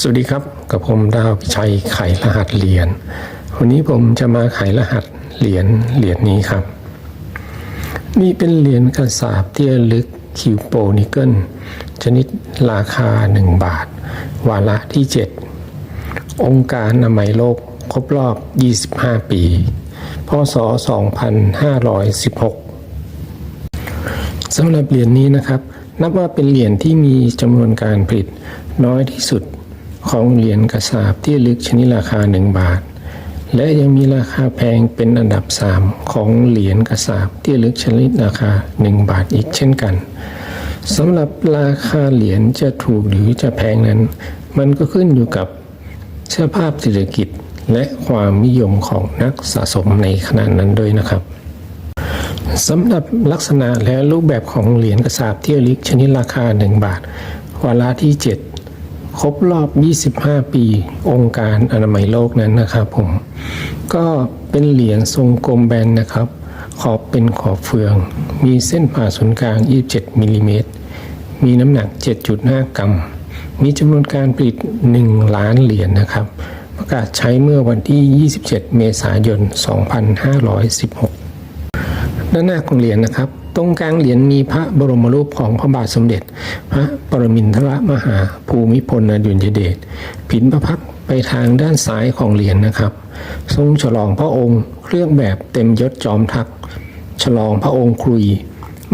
สวัสดีครับกับผมดาวพิชัยไขรหัสเหรียญวันนี้ผมจะมาไขรหัสเหรียญเหรียญนี้ครับ นี่เป็นเหรียญกระสาบเตี้ยลึกคิวโปนิเกิลชนิดราคา 1 บาท วาระที่ 7 องค์การอนามัยโลกครบรอบ 25 ปี พศ 2516สำหรับเหรียญนี้นะครับ นับว่าเป็นเหรียญที่มีจำนวนการผลิตน้อยที่สุด ของเหรียญกระสาบที่ลึกชนิดราคา 1 บาท และยังมีราคาแพงเป็นอันดับ 3 ของเหรียญกระสาบที่ลึกชนิดราคา 1 บาทอีกเช่นกันสำหรับราคาเหรียญจะถูกหรือจะแพงนั้น มันก็ขึ้นอยู่กับสภาพเศรษฐกิจและความนิยมของนักสะสมในขณะนั้นด้วยนะครับสำหรับลักษณะและรูปแบบของเหรียญกระสาบเที่ยวลิกชนิดราคา 1 บาท วาระที่ 7 ครบรอบ 25 ปี องค์การอนามัยโลกนั้นนะครับผม ก็เป็นเหรียญทรงกลมแบนนะครับ ขอบเป็นขอบเฟือง มีเส้นผ่าศูนย์กลาง 27มิลลิเมตร มีน้ำหนัก 7.5 กรัม มีจำนวนการผลิต 1 ล้านเหรียญนะครับ ประกาศใช้เมื่อวันที่ 27 เมษายน 2516 ด้านหน้าของเหรียญนะครับ ตรงกลางเหรียญมีพระบรมรูปของพระบาทสมเด็จ พระปรมินทรมหาภูมิพลอดุลยเดชผินพระพักไปทางด้านซ้ายของเหรียญนะครับ ทรงฉลองพระองค์เครื่องแบบเต็มยศจอมทัพฉลองพระองค์ครุย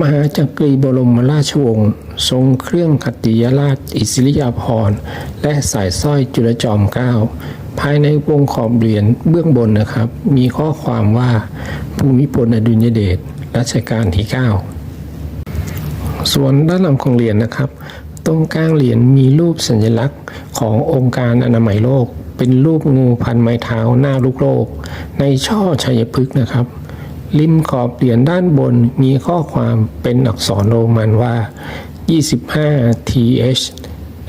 มหาจักรีบรมราชวงศ์ทรงเครื่องขัตติยราชอิสริยาภรณ์ และสายสร้อยจุลจอมเกล้าภายในวงขอบเหรียญเบื้องบนนะครับ มีข้อความว่าภูมิพลอดุลยเดช รัชกาลที่ 9 ส่วนด้านหลังของเหรียญนะครับ ตรงกลางเหรียญมีรูปสัญลักษณ์ขององค์การอนามัยโลก เป็นรูปงูพันไม้เท้าหน้าลูกโลก ในช่อชัยพฤกษ์นะครับริมขอบเหรียญด้านบนมีข้อความเป็นอักษรโรมันว่า 25 th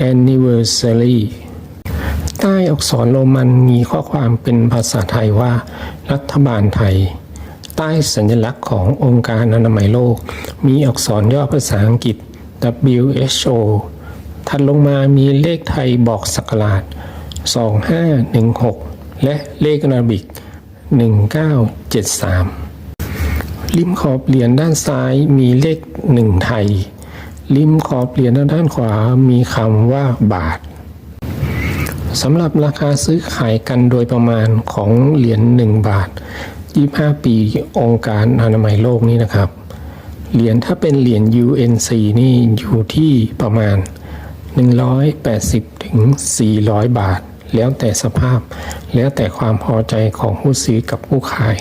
anniversary ใต้อักษรโรมันมีข้อความเป็นภาษาไทยว่า รัฐบาลไทย ต้สัญลักษณ์ขององค์การอนามัยโลก มีอักษรย่อภาษาอังกฤษ WHO ถัดลงมามีเลขไทยบอกสักราช 2516 และเลขอาราบิก 1973 ริมขอบเหรียญด้านซ้ายมีเลขหนึ่งไทย ริมขอบเหรียญด้านขวามีคำว่าบาทสำหรับราคาซื้อขายกันโดยประมาณของเหรียญ1บาท 25 ปีองค์การอนามัยโลกนี้นะครับ เหรียญถ้าเป็นเหรียญ UNC นี่อยู่ที่ประมาณ 180ถึง400 บาท แล้วแต่สภาพ แล้วแต่ความพอใจของผู้ซื้อกับผู้ขาย